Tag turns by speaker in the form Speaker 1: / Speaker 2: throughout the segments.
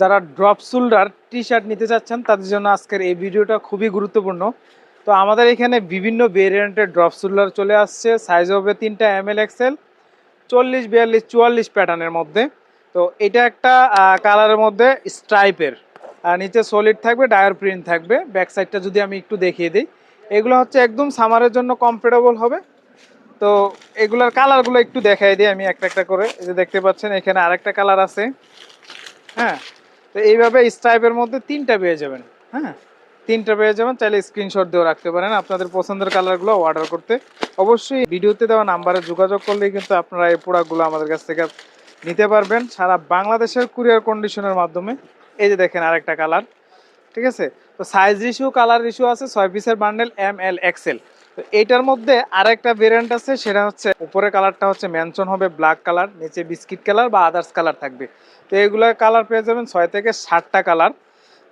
Speaker 1: যারা drop shoulder T shirt নিতে চাচ্ছেন, তাদের জন্য আজকের এই ভিডিওটা খুবই গুরুত্বপূর্ণ। তো আমাদের এখানে বিভিন্ন ভেরিয়েন্টের ড্রপ শোল্ডার চলে আসছে সাইজ হবে তিনটা এম এল এক্সেল চল্লিশ, বিয়াল্লিশ, চুয়াল্লিশ প্যাটার্নের মধ্যে। তো এটা একটা কালারের মধ্যে স্ট্রাইপের আর নিচে সলিড থাকবে ডায়ার প্রিন্ট থাকবে। ব্যাক সাইডটা যদি আমি একটু দেখিয়ে দিই, এগুলো হচ্ছে একদম সামারের জন্য কমফোর্টেবল হবে। তো এগুলার কালারগুলো একটু দেখাই দিই আমি একটা একটা করে। যে দেখতে পাচ্ছেন, এখানে আরেকটা কালার আছে। হ্যাঁ তো এইভাবে স্ট্রাইপের মধ্যে তিনটা পেয়ে যাবেন হ্যাঁ? তিনটা পেয়ে যাবেন, চাইলে স্ক্রিনশট দিয়েও রাখতে পারেন। আপনাদের পছন্দের কালারগুলো অর্ডার করতে। অবশ্যই ভিডিওতে দেওয়া নাম্বারে যোগাযোগ করলেই কিন্তু আপনারা এই প্রোডাক্টগুলো আমাদের কাছ থেকে নিতে পারবেন। সারা বাংলাদেশের কুরিয়ার কন্ডিশনের মাধ্যমে। এই যে দেখেন আরেকটা কালার ঠিক আছে? তো সাইজ রিস্যু কালার রিস্যু আছে, ছয় পিসের বান্ডেল এম এল এক্সেল তো এইটার মধ্যে আরেকটা ভেরিয়েন্ট আছে, সেটা হচ্ছে উপরের কালারটা হচ্ছে মেনশন হবে ব্ল্যাক কালার নিচে বিস্কিট কালার বা আদার্স কালার থাকবে। তো এগুলো কালার পেয়ে যাবেন ছয় থেকে ষাটটা কালার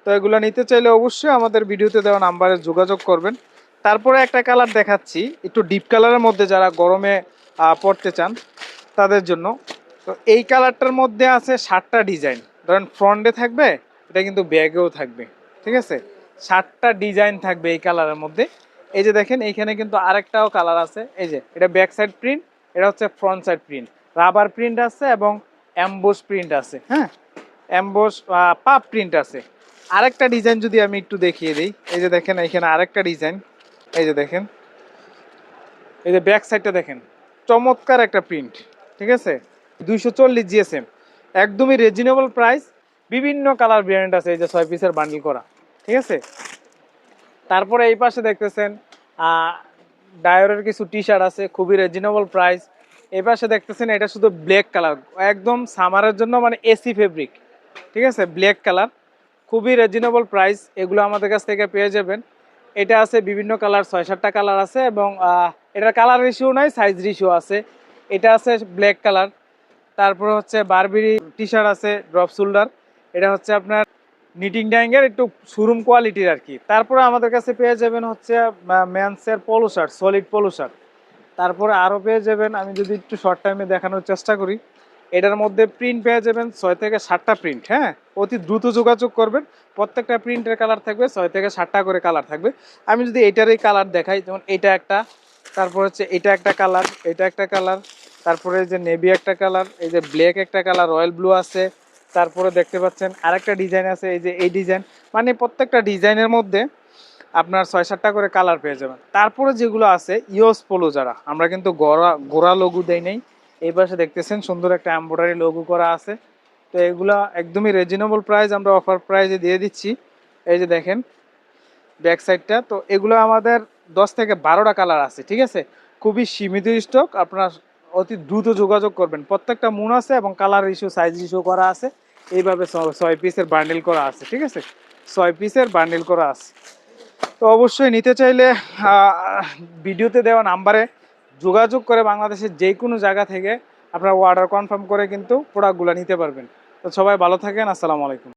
Speaker 1: তো এগুলো নিতে চাইলে অবশ্যই আমাদের ভিডিওতে দেওয়া নাম্বারে যোগাযোগ করবেন। তারপরে একটা কালার দেখাচ্ছি, একটু ডিপ কালারের মধ্যে যারা গরমে পড়তে চান, তাদের জন্য। তো এই কালারটার মধ্যে আছে ষাটটা ডিজাইন ধরেন ফ্রন্টে থাকবে, এটা কিন্তু ব্যাগেও থাকবে, ঠিক আছে? ষাটটা ডিজাইন থাকবে এই কালারের মধ্যে। এই যে দেখেন এইখানে কিন্তু আরেকটাও কালার আছে। এই যে এটা ব্যাক সাইড প্রিন্ট এটা হচ্ছে front side print rubber print আছে এবং অ্যাম্বোস প্রিন্ট আছে। হ্যাঁ। অ্যাম্বোস পাপ প্রিন্ট আছে। আরেকটা ডিজাইন যদি আমি একটু দেখিয়ে দিই এই যে দেখেন এখানে আরেকটা ডিজাইন এই যে দেখেন এই যে ব্যাক সাইডটা দেখেন চমৎকার একটা প্রিন্ট ঠিক আছে? দুইশো চল্লিশ জিএসএম একদমই রিজনেবল প্রাইস বিভিন্ন কালার ভ্যারিয়েন্ট আছে এই যে ছয় পিসের বান্ডিল করা ঠিক আছে? তারপরে এই পাশে দেখতেছেন ডায়োরের কিছু টি শার্ট আছে, খুবই রিজনেবল প্রাইস এই পাশে দেখতেছেন, এটা শুধু ব্ল্যাক কালার একদম সামারের জন্য মানে এসি ফেব্রিক ঠিক আছে? ব্ল্যাক কালার খুবই রিজনেবল প্রাইস এগুলো আমাদের কাছ থেকে পেয়ে যাবেন। এটা আছে বিভিন্ন কালার ছয় সাতটা কালার আছে এবং এটার কালার রেশিও নাই সাইজ রেশিও আছে। এটা আছে ব্ল্যাক কালার তারপরে হচ্ছে বারবিরি টি শার্ট আছে ড্রপ শোল্ডার এটা হচ্ছে আপনার নিটিং ড্যাঙ্গের একটু শোরুম কোয়ালিটির আর কি তারপরে আমাদের কাছে পেয়ে যাবেন হচ্ছে ম্যানসের polo shirt solid polo shirt তারপরে আরও পেয়ে যাবেন, আমি যদি একটু শর্ট টাইমে দেখানোর চেষ্টা করি, এটার মধ্যে প্রিন্ট পেয়ে যাবেন ছয় থেকে সাতটা প্রিন্ট হ্যাঁ? অতি দ্রুত যোগাযোগ করবেন। প্রত্যেকটা প্রিন্টের কালার থাকবে, ছয় থেকে সাতটা করে কালার থাকবে। আমি যদি এটারই কালার দেখাই, যেমন এটা একটা, তারপর হচ্ছে এটা একটা কালার এটা একটা কালার তারপরে এই যে নেভি একটা কালার এই যে ব্ল্যাক একটা কালার রয়্যাল ব্লু আছে। তারপরে দেখতে পাচ্ছেন আরেকটা ডিজাইন আছে, এই যে এই ডিজাইন। মানে প্রত্যেকটা ডিজাইনের মধ্যে আপনার ছয় সাতটা করে কালার পেয়ে যাবেন। তারপরে যেগুলো আছে ইওস পোলো যারা, আমরা কিন্তু গোড়া গোড়া লঘু দেই নেই। এই পাশে দেখতেছেন সুন্দর একটা এম্ব্রয়ডারি লঘু করা আছে। তো এগুলা একদমই রিজনেবল প্রাইস আমরা অফার প্রাইসে দিয়ে দিচ্ছি। এই যে দেখেন ব্যাক সাইডটা তো এগুলো আমাদের দশ থেকে বারোটা কালার আছে, ঠিক আছে? খুবই সীমিত স্টক আপনার অতি দ্রুত যোগাযোগ করবেন। প্রত্যেকটা মুন আছে এবং কালার ইস্যু সাইজ ইস্যু করা আছে। এইভাবে ছয় পিসের বান্ডেল করা আছে, ঠিক আছে? ছয় পিসের বান্ডেল করা আছে। তো অবশ্যই নিতে চাইলে ভিডিওতে দেওয়া নাম্বারে যোগাযোগ করে বাংলাদেশের যে কোনো জায়গা থেকে আপনারা অর্ডার কনফার্ম করে কিন্তু প্রোডাক্টগুলো নিতে পারবেন। তো সবাই ভালো থাকেন, আসসালামু আলাইকুম।